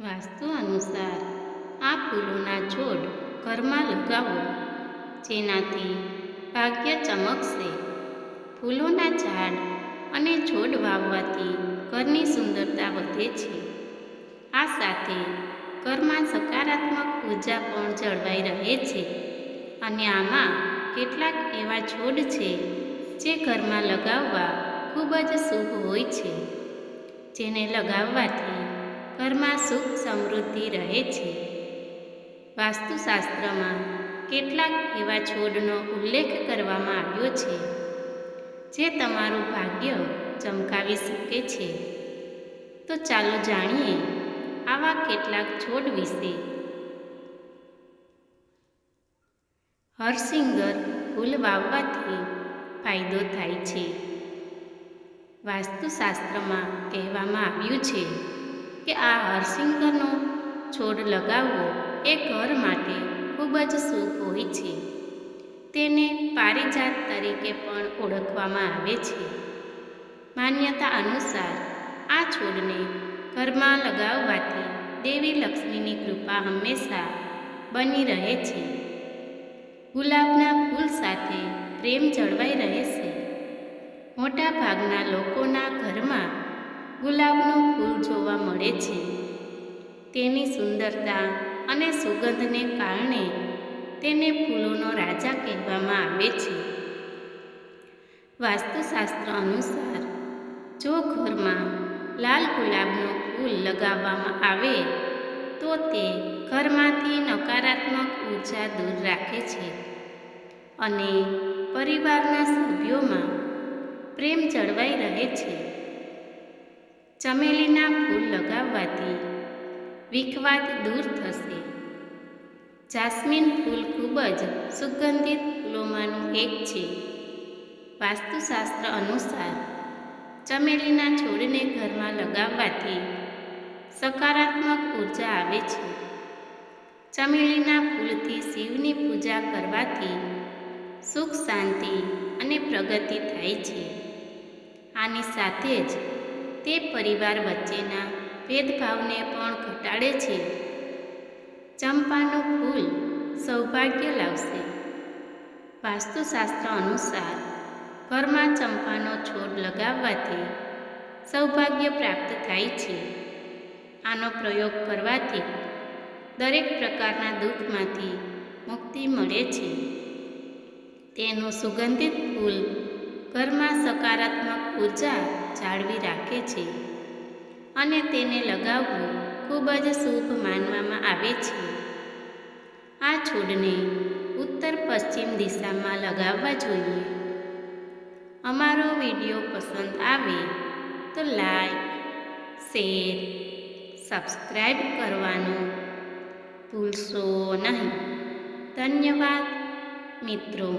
વાસ્તુ અનુસાર, આ ફૂલોના છોડ ઘરમાં લગાવો, જેનાથી ભાગ્ય ચમકશે. ફૂલોના ઝાડ અને છોડ વાવવાથી ઘરની સુંદરતા વધે છે. આ સાથે ઘરમાં સકારાત્મક ઊર્જા પણ જળવાઈ રહે છે અને આમાં કેટલાક એવા છોડ છે જે ઘરમાં લગાવવા ખૂબ જ શુભ હોય છે. જેને લગાવવાથી ઘરમાં સુખ સમૃદ્ધિ રહે છે. વાસ્તુશાસ્ત્રમાં કેટલાક એવા છોડનો ઉલ્લેખ કરવામાં આવ્યો છે, જે તમારું ભાગ્ય ચમકાવી શકે છે. તો ચાલો જાણીએ આવા કેટલાક છોડ વિશે. હરસિંગર ફૂલ વાવવાથી ફાયદો થાય છે. વાસ્તુશાસ્ત્રમાં કહેવામાં આવ્યું છે કે આ હરસિંગરનો છોડ લગાવવો એ ઘર માટે ખૂબ જ શુભ હોય છે. તેને પારિજાત તરીકે પણ ઓળખવામાં આવે છે. માન્યતા અનુસાર આ છોડને ઘરમાં લગાવવાથી દેવી લક્ષ્મીની કૃપા હંમેશા બની રહે છે. ગુલાબના ફૂલ સાથે પ્રેમ જળવાઈ રહે છે. મોટાભાગના લોકોના ઘરમાં ગુલાબનું ફૂલ જોવા મળે છે. તેની સુંદરતા અને સુગંધને કારણે તેને ફૂલોનો રાજા કહેવામાં આવે છે. વાસ્તુશાસ્ત્ર અનુસાર, જો ઘરમાં લાલ ગુલાબનું ફૂલ લગાવવામાં આવે, તો તે ઘરમાંથી નકારાત્મક ઊર્જા દૂર રાખે છે અને પરિવારના સભ્યોમાં પ્રેમ જળવાઈ રહે છે. ચમેલીના ફૂલ લગાવવાથી વિખવાદ દૂર થશે. જાસ્મીન ફૂલ ખૂબ જ સુગંધિત ફૂલોમાંનું એક છે. વાસ્તુશાસ્ત્ર અનુસાર ચમેલીના છોડને ઘરમાં લગાવવાથી સકારાત્મક ઊર્જા આવે છે. ચમેલીના ફૂલથી શિવની પૂજા કરવાથી સુખ, શાંતિ અને પ્રગતિ થાય છે. આની સાથે જ તે પરિવાર વચ્ચેના ભેદભાવને પણ ઘટાડે છે. ચંપાનું ફૂલ સૌભાગ્ય લાવશે. વાસ્તુશાસ્ત્ર અનુસાર, ઘરમાં ચંપાનો છોડ લગાવવાથી સૌભાગ્ય પ્રાપ્ત થાય છે. આનો પ્રયોગ કરવાથી દરેક પ્રકારના દુઃખમાંથી મુક્તિ મળે છે. તેનું સુગંધિત ફૂલ ઘરમાં સકારાત્મક ઊર્જા જાળવી રાખે છે અને તેને લગાવવું ખૂબ જ શુભ માનવામાં આવે છે. આ છોડને ઉત્તર પશ્ચિમ દિશામાં લગાવવા જોઈએ. અમારો વીડિયો પસંદ આવે તો લાઈક, શેર, સબસ્ક્રાઈબ કરવાનું ભૂલશો નહીં. ધન્યવાદ મિત્રો.